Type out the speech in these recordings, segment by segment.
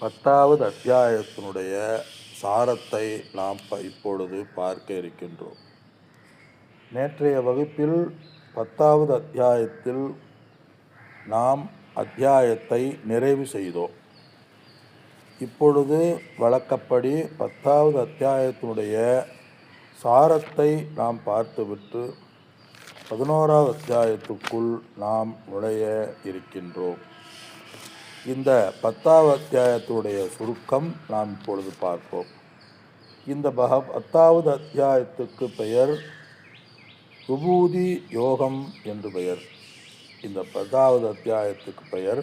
பத்தாவது அத்தியாயத்தினுடைய சாரத்தை நாம் ப- இப்பொழுது பார்க்க இருக்கின்றோம். நேற்றைய வகுப்பில் பத்தாவது அத்தியாயத்தில் நாம் அத்தியாயத்தை நிறைவு செய்தோம். இப்பொழுது வழக்கப்படி பத்தாவது அத்தியாயத்தினுடைய சாரத்தை நாம் பார்த்துவிட்டு பதினோராவது அத்தியாயத்துக்குள் நாம் நுழைய இருக்கின்றோம். இந்த பத்தாவது அத்தியாயத்துடைய சுருக்கம் நாம் இப்பொழுது பார்ப்போம். இந்த பக பத்தாவது அத்தியாயத்துக்கு பெயர் விபூதி யோகம் என்று பெயர். இந்த பத்தாவது அத்தியாயத்துக்கு பெயர்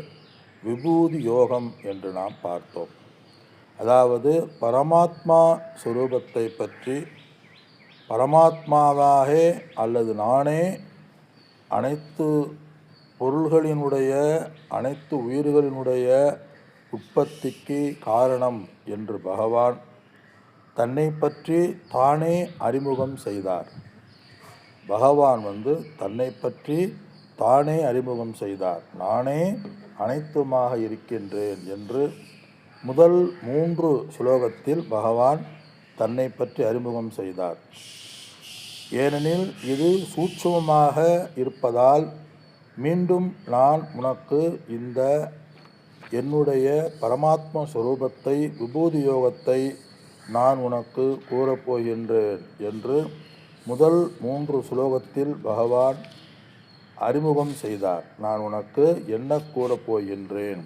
விபூதி யோகம் என்று நாம் பார்த்தோம். அதாவது பரமாத்மா சுரூபத்தை பற்றி பரமாத்மாவாகே அல்லது நானே அனைத்து பொருள்களினுடைய அனைத்து உயிர்களினுடைய உற்பத்திக்கு காரணம் என்று பகவான் தன்னை பற்றி தானே அறிமுகம் செய்தார். பகவான் வந்து தன்னை பற்றி தானே அறிமுகம் செய்தார். நானே அனைத்துமாக இருக்கின்றேன் என்று முதல் மூன்று ஸ்லோகத்தில் பகவான் தன்னை பற்றி அறிமுகம் செய்தார். ஏனெனில் இது சூட்சமமாக இருப்பதால் மீண்டும் நான் உனக்கு இந்த என்னுடைய பரமாத்ம ஸ்வரூபத்தை விபூதி யோகத்தை நான் உனக்கு கூறப்போகின்றேன் என்று முதல் மூன்று சுலோகத்தில் பகவான் அறிமுகம் செய்தார். நான் உனக்கு என்ன கூறப் போகின்றேன்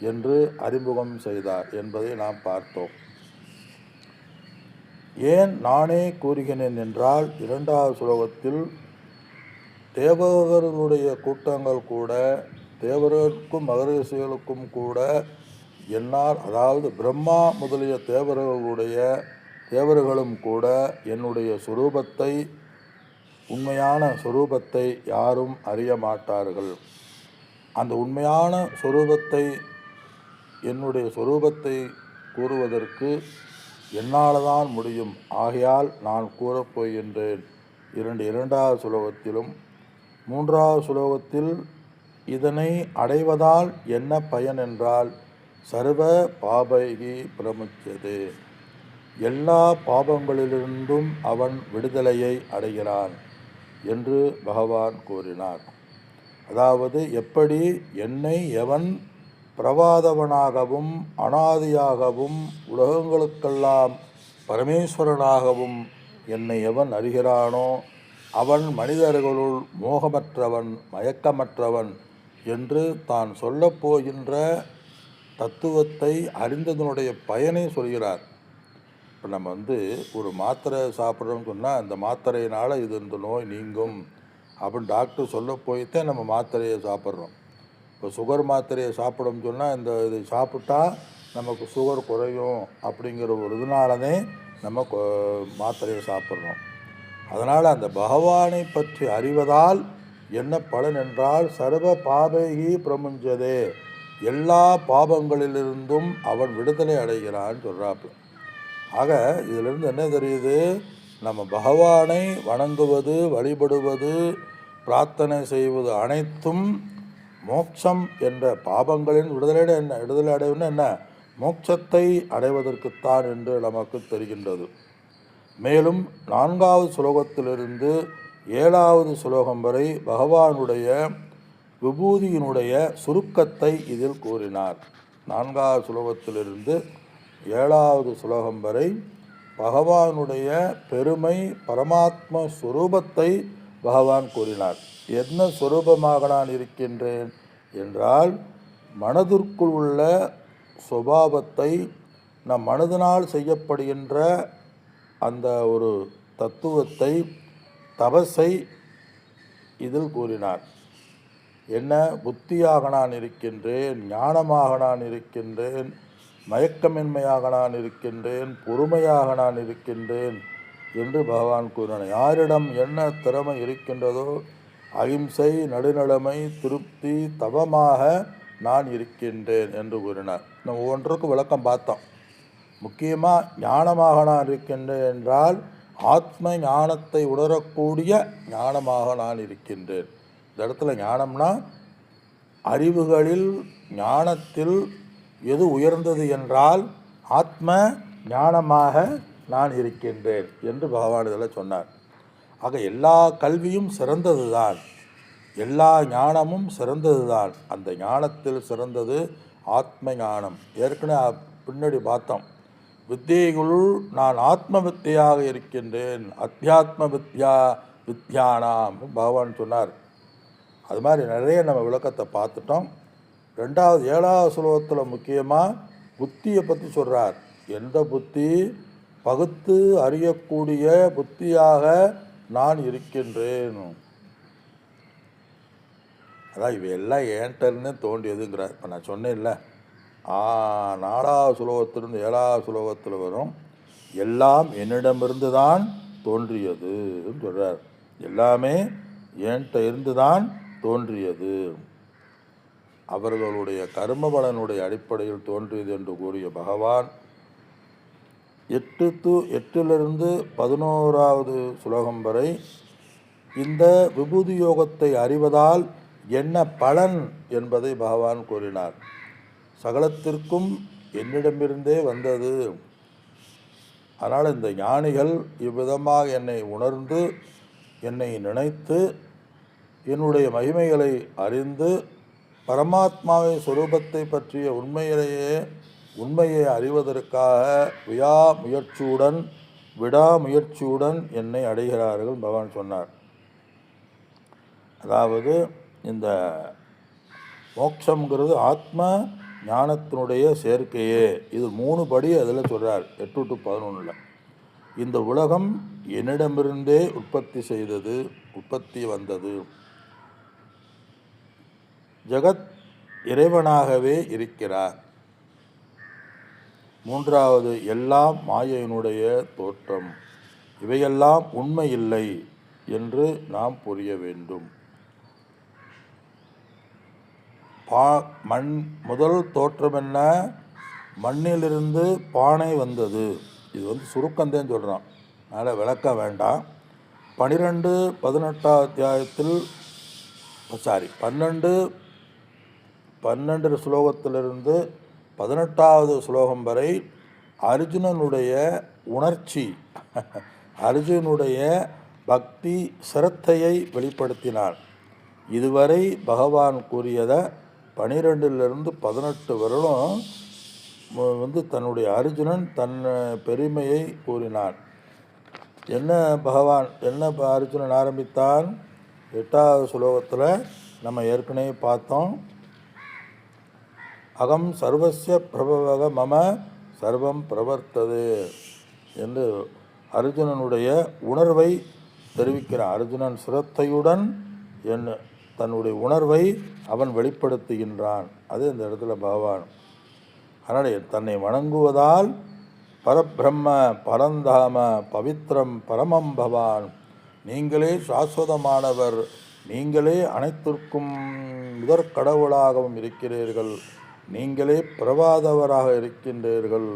என்று அறிமுகம் செய்தார் என்பதை நாம் பார்த்தோம். ஏன் நானே கூறுகிறேன் என்றால் இரண்டாவது சுலோகத்தில் தேவர்களுடைய கூட்டங்கள் கூட தேவர்களுக்கும் மகரிஷிகளுக்கும் கூட என்னால் அதாவது பிரம்மா முதலிய தேவர்களுடைய தேவர்களும் கூட என்னுடைய சுரூபத்தை உண்மையான சுரூபத்தை யாரும் அறிய மாட்டார்கள். அந்த உண்மையான சொரூபத்தை என்னுடைய சொரூபத்தை கூறுவதற்கு என்னால் தான் முடியும். ஆகையால் நான் கூறப்போகின்றேன் இரண்டு இரண்டாவது சுலோகத்திலும் மூன்றாவது சுலோகத்தில் இதனை அடைவதால் என்ன பயன் என்றால் சர்வ பாபகி பிரமுச்சது. எல்லா பாபங்களிலிருந்தும் அவன் விடுதலையை அடைகிறான் என்று பகவான் கூறினார். அதாவது எப்படி என்னை எவன் பிரவாதவனாகவும் அனாதியாகவும் உலகங்களுக்கெல்லாம் பரமேஸ்வரனாகவும் என்னை எவன் அறிகிறானோ அவன் மனிதர்களுள் மோகமற்றவன் மயக்கமற்றவன் என்று தான் சொல்லப்போகின்ற தத்துவத்தை அறிந்ததனுடைய பயனை சொல்கிறார். இப்போ நம்ம வந்து ஒரு மாத்திரை சாப்பிட்றோம்னு சொன்னால் அந்த மாத்திரையினால் இது இந்த நோய் நீங்கும் அப்படின்னு டாக்டர் சொல்ல போய்த்தே நம்ம மாத்திரையை சாப்பிட்றோம். இப்போ சுகர் மாத்திரையை சாப்பிடணும்னு சொன்னால் இந்த இது சாப்பிட்டா நமக்கு சுகர் குறையும் அப்படிங்கிற ஒரு இதனாலனே நம்ம கொ- மாத்திரையை சாப்பிட்றோம். அதனால் அந்த பகவானை பற்றி அறிவதால் என்ன பலன் என்றால் சர்வ பாபகி பிரமுஞ்சதே. எல்லா பாபங்களிலிருந்தும் அவன் விடுதலை அடைகிறான்னு சொல்கிறாப்பு ஆக இதிலிருந்து என்ன தெரியுது? நம்ம பகவானை வணங்குவது வழிபடுவது பிரார்த்தனை செய்வது அனைத்தும் மோட்சம் என்ற பாபங்களின் விடுதலை என்ன விடுதலை அடைவுன்னு என்ன? மோட்சத்தை அடைவதற்குத்தான் என்று நமக்கு தெரிகின்றது. மேலும் நான்காவது ஸ்லோகத்திலிருந்து ஏழாவது ஸ்லோகம் வரை பகவானுடைய விபூதியினுடைய சுருக்கத்தை இதில் கூறினார். நான்காவது ஸ்லோகத்திலிருந்து ஏழாவது ஸ்லோகம் வரை பகவானுடைய பெருமை பரமாத்ம சுரூபத்தை பகவான் கூறினார். என்ன சுரூபமாக நான் இருக்கின்றேன்? என்றால் மனதிற்குள் உள்ள சுபாவத்தை நம் மனதினால் செய்யப்படுகின்ற அந்த ஒரு தத்துவத்தை தபஸை இதில் கூறினார். என்ன? புத்தியாக நான் இருக்கின்றேன் ஞானமாக நான் இருக்கின்றேன் மயக்கமின்மையாக நான் இருக்கின்றேன் பொறுமையாக நான் இருக்கின்றேன் என்று பகவான் கூறினார். யாரிடம் என்ன திறமை இருக்கின்றதோ அகிம்சை நடுநிலைமை திருப்தி தவமாக நான் இருக்கின்றேன் என்று கூறினார். நம்ம ஒவ்வொன்றுக்கும் விளக்கம் பார்த்தோம். முக்கியமாக ஞானமாக நான் இருக்கின்றேன் என்றால் ஆத்ம ஞானத்தை உணரக்கூடிய ஞானமாக நான் இருக்கின்றேன். இந்த இடத்துல ஞானம்னா அறிவுகளில் ஞானத்தில் எது உயர்ந்தது என்றால் ஆத்ம ஞானமாக நான் இருக்கின்றேன் என்று பகவான் இதில் சொன்னார். ஆக எல்லா கல்வியும் சிறந்தது தான் எல்லா ஞானமும் சிறந்தது தான் அந்த ஞானத்தில் சிறந்தது ஆத்ம ஞானம். ஏற்கனவே பின்னாடி பார்த்தோம். வித்தியைகளுள் நான் ஆத்ம வித்தியாக இருக்கின்றேன் அத்தியாத்ம வித்யா வித்யானாம் பகவான் சொன்னார். அது மாதிரி நிறைய நம்ம விளக்கத்தை பார்த்துட்டோம். ரெண்டாவது ஏழாவது சுலோகத்தில் முக்கியமாக புத்தியை பற்றி சொல்கிறார் எந்த புத்தி? பகுத்து அறியக்கூடிய புத்தியாக நான் இருக்கின்றேன். அதான் இவையெல்லாம் ஏன்டர்னு தோண்டியதுங்கிறார் இப்போ நான் சொன்னேன்ல. நாலாவது சுலோகத்திலிருந்து ஏழாவது சுலோகத்தில் வரும். எல்லாம் என்னிடமிருந்து தான் தோன்றியதுன்னு சொல்கிறார் எல்லாமே என்கிட்ட இருந்து தான் தோன்றியது. அவர்களுடைய கர்ம பலனுடைய அடிப்படையில் தோன்றியது என்று கூறிய பகவான் எட்டு து எட்டிலிருந்து பதினோராவது சுலோகம் வரை இந்த விபூதி யோகத்தை அறிவதால் என்ன பலன் என்பதை பகவான் கூறினார். சகலத்திற்கும் என்னிடமிருந்தே வந்தது. அதனால் இந்த ஞானிகள் இவ்விதமாக என்னை உணர்ந்து என்னை நினைத்து என்னுடைய மகிமைகளை அறிந்து பரமாத்மாவை சுரூபத்தை பற்றிய உண்மையிலேயே உண்மையை அறிவதற்காக வியா முயற்சியுடன் விடாமுயற்சியுடன் என்னை அடைகிறார்கள் பகவான் சொன்னார். அதாவது இந்த மோட்சங்கிறது ஆத்ம ஞானத்தினுடைய சேர்க்கையே. இது மூணு படி அதில் சொல்கிறார் எட்டு டு பதினொன்றில் இந்த உலகம் என்னிடமிருந்தே உற்பத்தி செய்தது உற்பத்தி வந்தது. ஜெகத் இறைவனாகவே இருக்கிறார். மூன்றாவது எல்லாம் மாயையினுடைய தோற்றம். இவையெல்லாம் உண்மை இல்லை என்று நாம் புரிய வேண்டும். பா மண் முதல் தோற்றம் என்ன? மண்ணிலிருந்து பானை வந்தது. இது வந்து சுருக்கந்தேன்னு சொல்கிறான் அதனால் விளக்க வேண்டாம். பனிரெண்டு பதினெட்டாம் அத்தியாயத்தில் சாரி பன்னெண்டு பன்னெண்டு ஸ்லோகத்திலிருந்து பதினெட்டாவது ஸ்லோகம் வரை அர்ஜுனனுடைய உணர்ச்சி அர்ஜுனுடைய பக்தி சிரத்தையை வெளிப்படுத்தினான். இதுவரை பகவான் கூறியதை பனிரெண்டுலேருந்து பதினெட்டு வருடம் வந்து தன்னுடைய அர்ஜுனன் தன் பெருமையை கூறினான். என்ன பகவான் என்ன ப- அர்ஜுனன் ஆரம்பித்தான்? எட்டாவது ஸ்லோகத்தில் நம்ம ஏற்கனவே பார்த்தோம். அகம் சர்வசிய பிரபவக மம சர்வம் பிரவர்த்தது என்று அர்ஜுனனுடைய உணர்வை தெரிவிக்கிறான். அர்ஜுனன் சிரத்தையுடன் என் தன்னுடைய உணர்வை அவன் வெளிப்படுத்துகின்றான். அது இந்த இடத்துல பகவான் அதனால் தன்னை வணங்குவதால் பரபிரம்ம பரந்தாம பவித்ரம் பரமம் பவான் நீங்களே சாஸ்வதமானவர் நீங்களே அனைத்திற்கும் முதற் கடவுளாகவும் இருக்கிறீர்கள் நீங்களே பிரவாதவராக இருக்கின்றீர்கள்.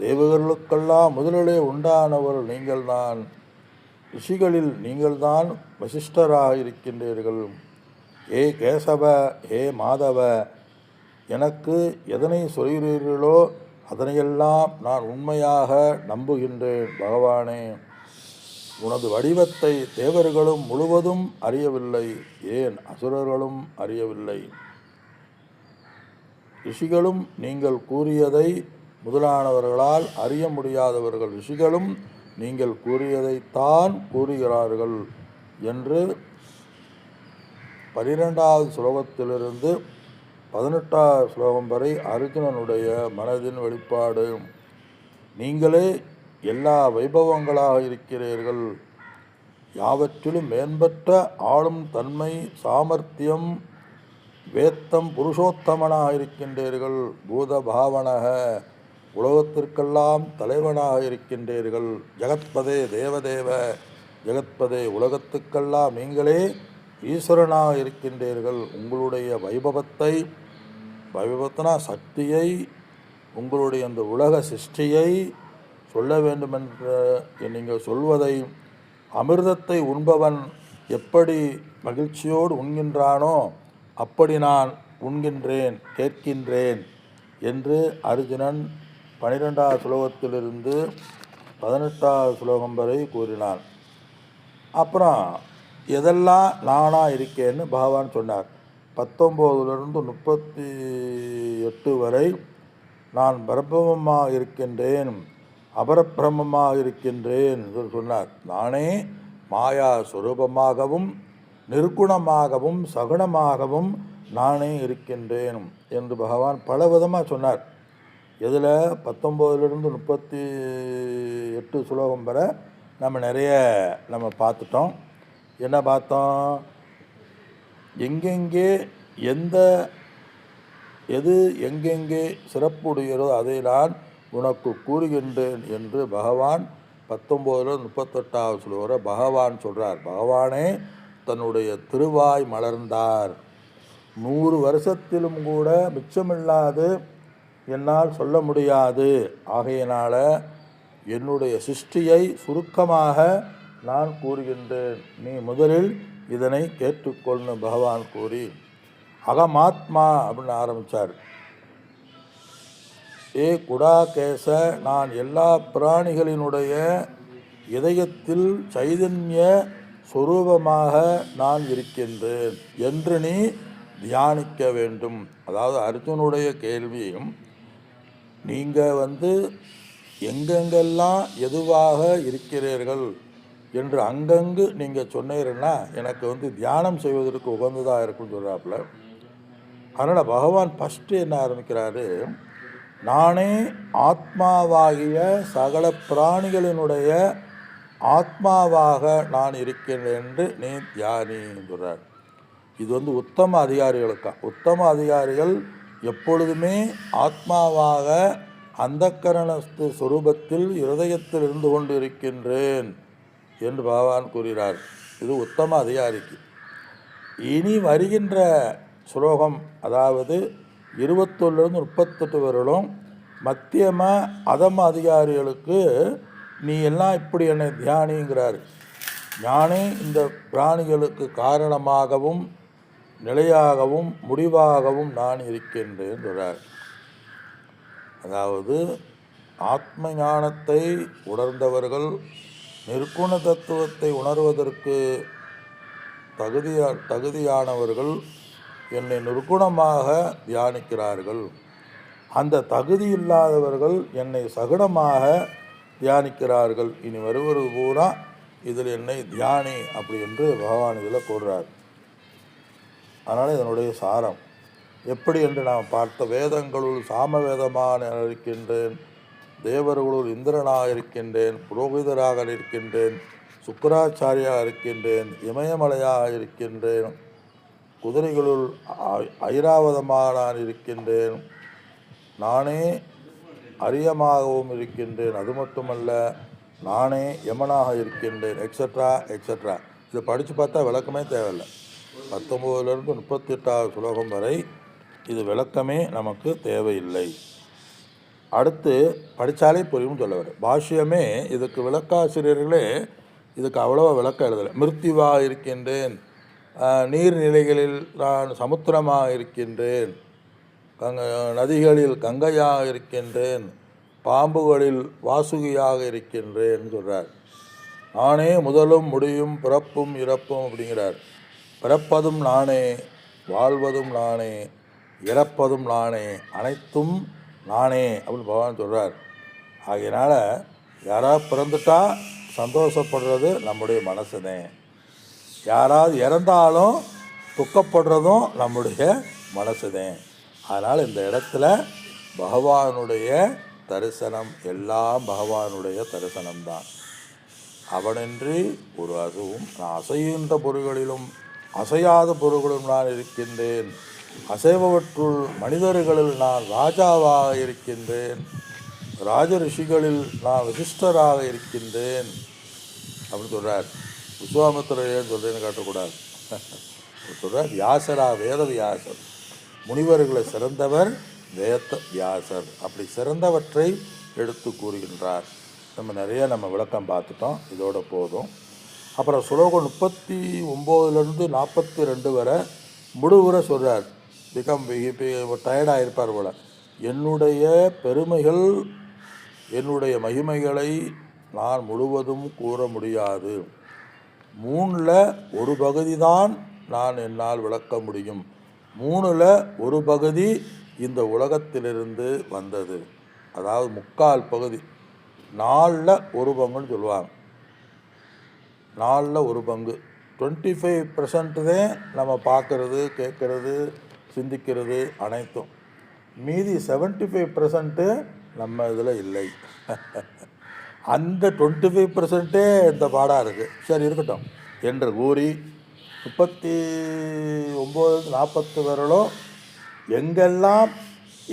தேவர்களுக்கெல்லாம் முதலிலே உண்டானவர் நீங்கள்தான். ரிஷிகளில் நீங்கள்தான் வசிஷ்டராக இருக்கின்றீர்கள். ஏ கேசவ ஏ மாதவ எனக்கு எதனை சொல்கிறீர்களோ அதனையெல்லாம் நான் உண்மையாக நம்புகின்றேன் பகவானே. உனது வடிவத்தை தேவர்களும் முழுவதும் அறியவில்லை ஏன் அசுரர்களும் அறியவில்லை? ரிஷிகளும் நீங்கள் கூறியதை முதலானவர்களால் அறிய முடியாதவர்கள் ரிஷிகளும் நீங்கள் கூறியதைத்தான் கூறுகிறார்கள் என்று பனிரெண்டாவது ஸ்லோகத்திலிருந்து பதினெட்டாவது ஸ்லோகம் வரை அர்ஜுனனுடைய மனதின் வெளிப்பாடு. நீங்களே எல்லா வைபவங்களாக இருக்கிறீர்கள். யாவற்றிலும் மேம்பட்ட ஆளும் தன்மை சாமர்த்தியம் வேத்தம் புருஷோத்தமனாக இருக்கின்றீர்கள். பூத பாவனக உலகத்திற்கெல்லாம் தலைவனாக இருக்கின்றீர்கள். ஜெகத்பதே தேவதேவ ஜெகத்பதே உலகத்துக்கெல்லாம் நீங்களே ஈஸ்வரனாக இருக்கின்றீர்கள் உங்களுடைய வைபவத்தை வைபவத்தினா சக்தியை உங்களுடைய அந்த உலக சிருஷ்டியை சொல்ல வேண்டுமென்ற நீங்கள் சொல்வதை அமிர்தத்தை உண்பவன் எப்படி மகிழ்ச்சியோடு உண்கின்றானோ அப்படி நான் உண்கின்றேன் கேட்கின்றேன் என்று அர்ஜுனன் பனிரெண்டாவது ஸ்லோகத்திலிருந்து பதினெட்டாவது ஸ்லோகம் வரை கூறினான். அப்புறம் எதெல்லாம் நானாக இருக்கேன்னு பகவான் சொன்னார். பத்தொம்போதுலேருந்து முப்பத்தி எட்டு வரை நான் பிரம்மமாக இருக்கின்றேன் அபரபிரமமாக இருக்கின்றேன் என்று சொன்னார். நானே மாயா சுரூபமாகவும் நிர்குணமாகவும் சகுணமாகவும் நானே இருக்கின்றேன் என்று பகவான் பல விதமாக சொன்னார். இதில் பத்தொம்போதுலேருந்து முப்பத்தி எட்டு சுலோகம் வரை நம்ம நிறைய நம்ம பார்த்துட்டோம். என்ன பார்த்தோம்? எங்கெங்கே எந்த எது எங்கெங்கே சிறப்புடையதோ அதை நான் உனக்கு கூறுகின்றேன் என்று பகவான் பத்தொம்போதில் முப்பத்தெட்டாவது சொல்லுகிற பகவான் சொல்கிறார் பகவானே தன்னுடைய திருவாய் மலர்ந்தார். நூறு வருஷத்திலும் கூட மிச்சமில்லாது என்னால் சொல்ல முடியாது. ஆகையினால் என்னுடைய சிருஷ்டியை சுருக்கமாக நான் கூறுகின்றேன். நீ முதலில் இதனை கேட்டுக்கொள்ளு பகவான் கூறி அகமாத்மா அப்படின்னு ஆரம்பித்தார் ஏ குடாகேச நான் எல்லா பிராணிகளினுடைய இதயத்தில் சைதன்ய சுரூபமாக நான் இருக்கின்றேன் என்று நீ தியானிக்க வேண்டும். அதாவது அர்ஜுனுடைய கேள்வியும் நீங்கள் வந்து எங்கெங்கெல்லாம் எதுவாக இருக்கிறீர்கள்? என்று அங்கங்கு நீங்கள் சொன்னீங்கன்னா எனக்கு வந்து தியானம் செய்வதற்கு உகந்ததாக இருக்கும்னு சொல்கிறாப்புல அதனால் பகவான் ஃபஸ்ட்டு என்ன ஆரம்பிக்கிறாரு? நானே ஆத்மாவாகிய சகல பிராணிகளினுடைய ஆத்மாவாக நான் இருக்கிறேன் என்று நீ தியானின்னு சொல்கிறார் இது வந்து உத்தம அதிகாரிகளுக்கா? உத்தம அதிகாரிகள் எப்பொழுதுமே ஆத்மாவாக அந்தக்கரணஸ்து சொரூபத்தில் இருதயத்தில் இருந்து கொண்டு இருக்கின்றேன் என்று பகவான் கூறுகிறார். இது உத்தம அதிகாரிக்கு. இனி வருகின்ற ஸ்லோகம் அதாவது இருபத்தொன்னுலேருந்து முப்பத்தெட்டு வரலும் மத்தியம அதம அதிகாரிகளுக்கு நீ எல்லாம் இப்படி என்னை தியானிங்கிறார். ஞானே இந்த பிராணிகளுக்கு காரணமாகவும் நிலையாகவும் முடிவாகவும் நான் இருக்கின்றேன் சொல்கிறார் அதாவது ஆத்ம ஞானத்தை உணர்ந்தவர்கள் நிற்குண தத்துவத்தை உணர்வதற்கு தகுதியா தகுதியானவர்கள் என்னை நிற்குணமாக தியானிக்கிறார்கள். அந்த தகுதி இல்லாதவர்கள் என்னை சகுனமாக தியானிக்கிறார்கள். இனி வருவது பூரா இதில் என்னை தியானி அப்படி என்று பகவான் இதில் கூறுறார். அதனால் இதனுடைய சாரம். எப்படி என்று நாம் பார்த்த வேதங்களுள் சாம வேதமாக இருக்கின்றேன் தேவர்களுள் இந்திரனாக இருக்கின்றேன் புரோகிதராக இருக்கின்றேன் சுக்கராச்சாரியாக இருக்கின்றேன் இமயமலையாக இருக்கின்றேன் குதிரைகளுள் ஐராவதமாக நான் இருக்கின்றேன் நானே அரியமாகவும் இருக்கின்றேன். அது மட்டுமல்ல நானே யமனாக இருக்கின்றேன் எக்ஸட்ரா எக்ஸட்ரா இதை படித்து பார்த்தா விளக்கமே தேவையில்லை. பத்தொம்போதுலேருந்து முப்பத்தி எட்டாவது சுலோகம் வரை இது விளக்கமே நமக்கு தேவையில்லை. அடுத்து படித்தாலே புரியும்னு சொல்ல பாஷ்யமே இதுக்கு விளக்காசிரியர்களே இதுக்கு அவ்வளோ விளக்கம் எழுதலை. மிருத்திவாக இருக்கின்றேன் நீர்நிலைகளில் நான் சமுத்திரமாக இருக்கின்றேன் கங்க நதிகளில் கங்கையாக இருக்கின்றேன் பாம்புகளில் வாசுகியாக இருக்கின்றேன் சொல்கிறார் நானே முதலும் முடியும் பிறப்பும் இறப்பும் அப்படிங்கிறார். பிறப்பதும் நானே வாழ்வதும் நானே இறப்பதும் நானே அனைத்தும் நானே அப்படின்னு பகவான் சொல்கிறார் ஆகையினால் யாராவது பிறந்துட்டா சந்தோஷப்படுறது நம்முடைய மனசுனே. யாராவது இறந்தாலும் துக்கப்படுறதும் நம்முடைய மனசுதே அதனால் இந்த இடத்துல பகவானுடைய தரிசனம் எல்லாம் பகவானுடைய தரிசனம்தான். அவனின்றி ஒரு அதுவும் நான் அசைகின்ற பொருள்களிலும் அசையாத பொருள்களும் நான் இருக்கின்றேன். அசைபவற்றுள் மனிதர்களில் நான் ராஜாவாக இருக்கின்றேன். ராஜ ரிஷிகளில் நான் விசிஷ்டராக இருக்கின்றேன். அப்படின்னு சொல்கிறார் விஸ்வாமித்திரையன் சொல்கிறேன்னு காட்டக்கூடாது. சொல்கிறார் வியாசரா வேத வியாசர் முனிவர்களை சிறந்தவர் வேத வியாசர் அப்படி சிறந்தவற்றை எடுத்து கூறுகின்றார். நம்ம நிறைய நம்ம விளக்கம் பார்த்துட்டோம். இதோட போதும். அப்புறம் சுலோகம் முப்பத்தி ஒம்போதுலேருந்து நாற்பத்தி ரெண்டு வரை முடிவுரை சொல்கிறார் பிகம் டயர்டாக இருப்பார் போல். என்னுடைய பெருமைகள் என்னுடைய மகிமைகளை நான் முழுவதும் கூற முடியாது. மூணில் ஒரு பகுதி தான் நான் என்னால் விளக்க முடியும். மூணில் ஒரு பகுதி இந்த உலகத்திலிருந்து வந்தது. அதாவது முக்கால் பகுதி. நாலில் ஒரு பங்குன்னு சொல்லுவாங்க. நாலில் ஒரு பங்கு. டுவெண்ட்டி ஃபைவ் பர்சன்ட்டு தான் நம்ம பார்க்குறது கேட்குறது சிந்திக்கிறது அனைத்தும். மீதி செவன்ட்டி ஃபைவ் பர்சன்ட்டு நம்ம இதில் இல்லை. அந்த டுவெண்ட்டி ஃபைவ் பர்சன்ட்டே இந்த பாடாக இருக்குது சரி இருக்கட்டும். என்று கூறி முப்பத்தி ஒம்பது நாற்பத்து வரலும் எங்கெல்லாம்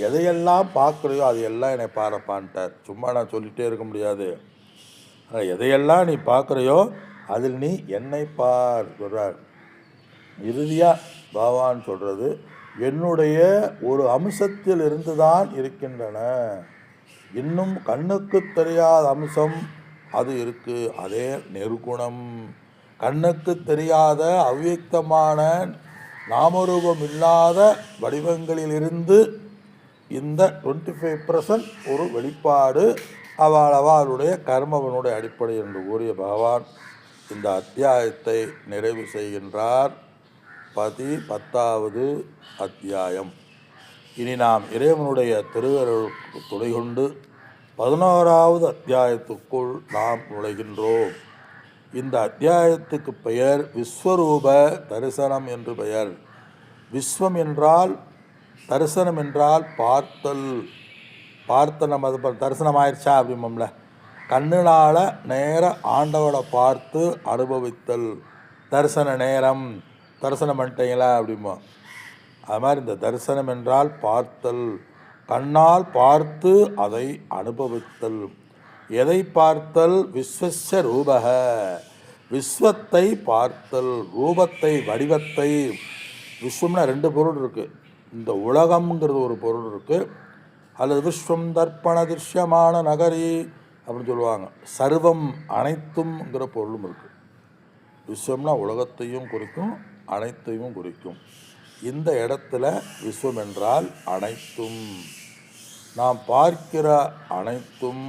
எதையெல்லாம் பார்க்குறியோ அது எல்லாம் என்னை பாரப்பான்ட்டார். சும்மா நான் சொல்லிகிட்டே இருக்க முடியாது. ஆனால் எதையெல்லாம் நீ பார்க்குறையோ அதில் நீ என்னை பார் சொல்கிறார் இறுதியாக பகவான் சொல்கிறது என்னுடைய ஒரு அம்சத்தில் இருந்து தான் இருக்கின்றன. இன்னும் கண்ணுக்கு தெரியாத அம்சம் அது இருக்கு. அதே நெருகுணம் கண்ணுக்கு தெரியாத அவ்வியக்தமான நாமரூபம் இல்லாத வடிவங்களிலிருந்து இந்த டுவெண்ட்டி ஃபைவ் ஒரு வெளிப்பாடு அவள் அவளுடைய கர்மவனுடைய அடிப்படை என்று கூறிய பகவான் இந்த அத்தியாயத்தை நிறைவு செய்கின்றார். பதி பத்தாவது அத்தியாயம். இனி நாம் இறைவனுடைய திருவருக்கு துணை கொண்டு பதினோராவது அத்தியாயத்துக்குள் நாம் நுழைகின்றோம். இந்த அத்தியாயத்துக்கு பெயர் விஸ்வரூப தரிசனம் என்று பெயர். விஸ்வம் என்றால் தரிசனம் என்றால் பார்த்தல். பார்த்த நம்ம அது தரிசனம் ஆயிடுச்சா அப்படிம்போம்ல. கண்ணினால் நேர ஆண்டவனை பார்த்து அனுபவித்தல். தரிசன நேரம். தரிசனம் பண்ணிட்டீங்களா அப்படிமா அது மாதிரி இந்த தரிசனம் என்றால் பார்த்தல். கண்ணால் பார்த்து அதை அனுபவித்தல். எதை பார்த்தல்? விஸ்வச ரூபக. விஸ்வத்தை பார்த்தல். ரூபத்தை வடிவத்தை. விஸ்வம்னா ரெண்டு பொருள் இருக்குது இந்த உலகம்ங்கிறது ஒரு பொருள் இருக்குது அல்லது விஸ்வம் தர்ப்பண திருஷ்யமான நகரி அப்படின்னு சொல்லுவாங்க. சர்வம் அனைத்தும்ங்கிற பொருளும் இருக்குது விஸ்வம்னா உலகத்தையும் குறிக்கும் அனைத்தையும் குறிக்கும். இந்த இடத்துல விஸ்வம் என்றால் அனைத்தும். நாம் பார்க்கிற அனைத்தும்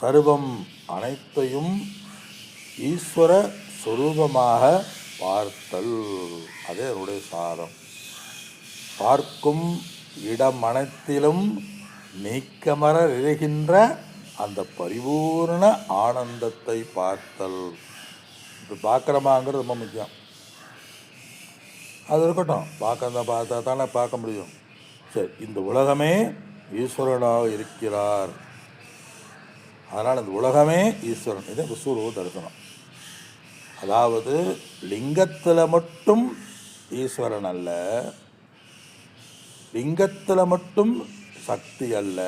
சர்வம் அனைத்தையும் ஈஸ்வர சுரூபமாக பார்த்தல். அதே அவருடைய சாரம். பார்க்கும் இடம் அனைத்திலும் நீக்கமர நிறைகின்ற அந்த பரிபூர்ண ஆனந்தத்தை பார்த்தல். இப்போ பார்க்குறமாங்கிறது ரொம்ப முக்கியம். அது இருக்கட்டும். பார்க்க பார்த்தா தானே பார்க்க முடியும். சரி இந்த உலகமே ஈஸ்வரனாக இருக்கிறார். அதனால் இந்த உலகமே ஈஸ்வரன். இது விஸ்வரூப தரிசனம். அதாவது லிங்கத்தில் மட்டும் ஈஸ்வரன் அல்ல லிங்கத்தில் மட்டும் சக்தி அல்ல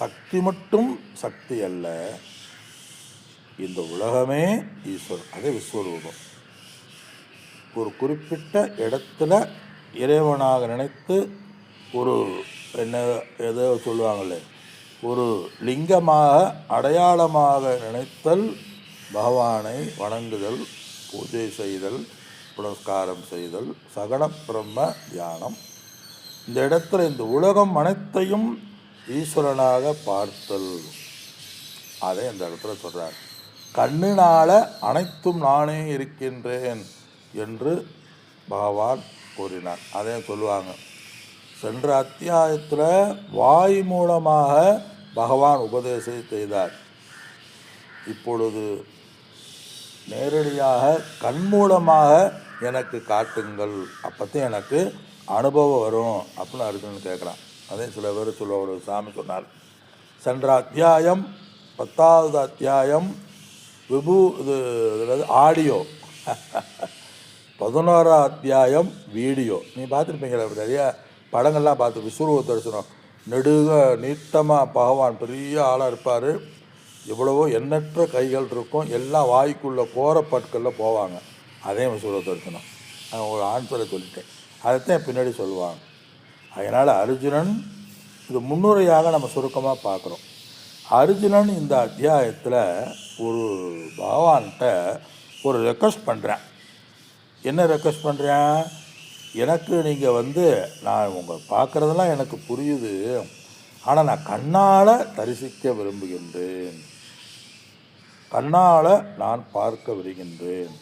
சக்தி மட்டும் சக்தி அல்ல இந்த உலகமே ஈஸ்வரன். அதே விஸ்வரூபம். ஒரு குறிப்பிட்ட இடத்துல இறைவனாக நினைத்து ஒரு என்ன ஏதோ சொல்லுவாங்களே ஒரு லிங்கமாக அடையாளமாக நினைத்தல் பகவானை வணங்குதல் பூஜை செய்தல் புனஸ்காரம் செய்தல் சகன பிரம்ம தியானம். இந்த இடத்துல இந்த உலகம் அனைத்தையும் ஈஸ்வரனாக பார்த்தல். அதை இந்த இடத்துல சொல்கிறார் கண்ணினால அனைத்தும் நானே இருக்கின்றேன் என்று பகவான் கூறினார். அதே சொல்லுவாங்க. சென்ற அத்தியாயத்தில் வாய் மூலமாக பகவான் உபதேசம் செய்தார். இப்பொழுது நேரடியாக கண் மூலமாக எனக்கு காட்டுங்கள். அப்போத்தான் எனக்கு அனுபவம் வரும் அப்படின்னு அர்ஜுனன் கேட்குறான். அதே சில பேர் சொல்ல ஒரு சாமி சொன்னார். சென்ற அத்தியாயம் பத்தாவது அத்தியாயம் விபு இது அதாவது ஆடியோ. பதினோராம் அத்தியாயம் வீடியோ. நீ பார்த்துருப்பீங்களா அப்படி நிறைய படங்கள்லாம் பார்த்து விஸ்வரூப தரிசனம் நெடுக நீட்டமாக பகவான் பெரிய ஆளாக இருப்பார். எவ்வளவோ எண்ணற்ற கைகள் இருக்கும். எல்லாம் வாய்க்குள்ளே போகிற போவாங்க. அதே விஸ்வரூப தரிசனம் நான் ஒரு ஆன்சரை சொல்லிட்டேன். அதைத்தான் பின்னாடி சொல்லுவாங்க. அதனால் அர்ஜுனன் இது முன்னுரையாக நம்ம சுருக்கமாக பார்க்குறோம். அர்ஜுனன் இந்த அத்தியாயத்தில் ஒரு பகவான்கிட்ட ஒரு ரெக்வஸ்ட் பண்ணுறேன் என்ன ரெக்வஸ்ட் பண்ணுறேன் எனக்கு நீங்கள் வந்து நான் உங்கள் பார்க்குறதெல்லாம் எனக்கு புரியுது. ஆனால் நான் கண்ணால் தரிசிக்க விரும்புகின்றேன். கண்ணால் நான் பார்க்க விரும்புகின்றேன்.